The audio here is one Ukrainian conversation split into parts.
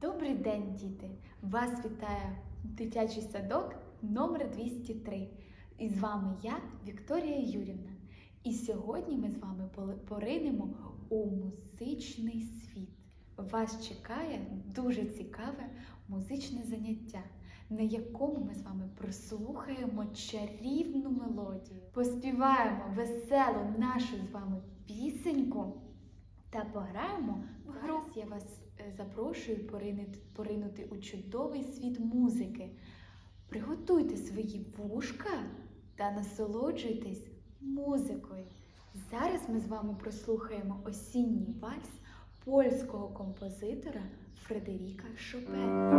Добрий день, діти! Вас вітає дитячий садок номер 203. І з вами я, Вікторія Юрівна. І сьогодні ми з вами поринемо у музичний світ. Вас чекає дуже цікаве музичне заняття, на якому ми з вами прослухаємо чарівну мелодію, поспіваємо веселу нашу з вами пісеньку та пограємо в гру. Зараз я вас е, запрошую поринути, поринути у чудовий світ музики. Приготуйте свої вушка та насолоджуйтесь музикою. Зараз ми з вами прослухаємо осінній вальс польського композитора Фредеріка Шопена.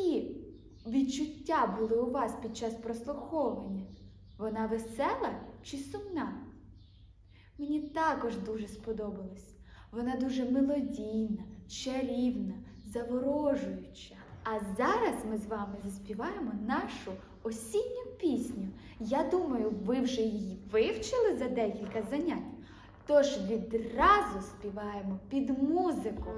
Які відчуття були у вас під час прослуховування? Вона весела чи сумна? Мені також дуже сподобалась. Вона дуже мелодійна, чарівна, заворожуюча. А зараз ми з вами заспіваємо нашу осінню пісню. Я думаю, ви вже її вивчили за декілька занять. Тож відразу співаємо під музику.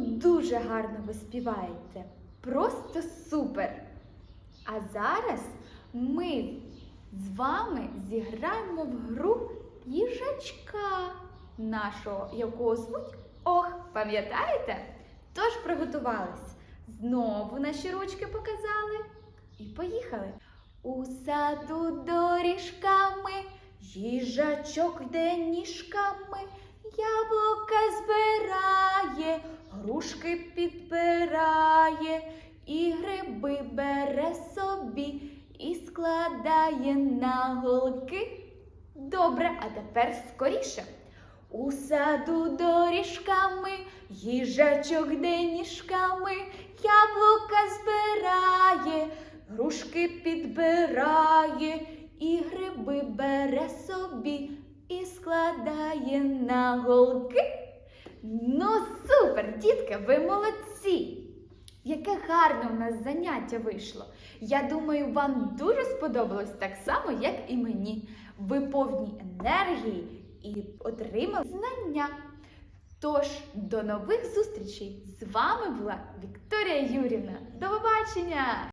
Дуже гарно ви співаєте. Просто супер! А зараз ми з вами зіграємо в гру їжачка нашого, якого звуть Ох, пам'ятаєте? Тож приготувались. Знову наші ручки показали і поїхали. У саду доріжками, їжачок йде ніжками, яблука збирає, грушки підбирає, і гриби бере собі і складає на голки. Добре, а тепер скоріше. У саду доріжками, їжачок йде ніжками, яблука збирає, грушки підбирає, і гриби бере собі і складає на голки. Ну, супер, дітки, ви молодці! Яке гарне в нас заняття вийшло. Я думаю, вам дуже сподобалось так само, як і мені. Ви повні енергії і отримали знання. Тож, до нових зустрічей! З вами була Вікторія Юрівна. До побачення!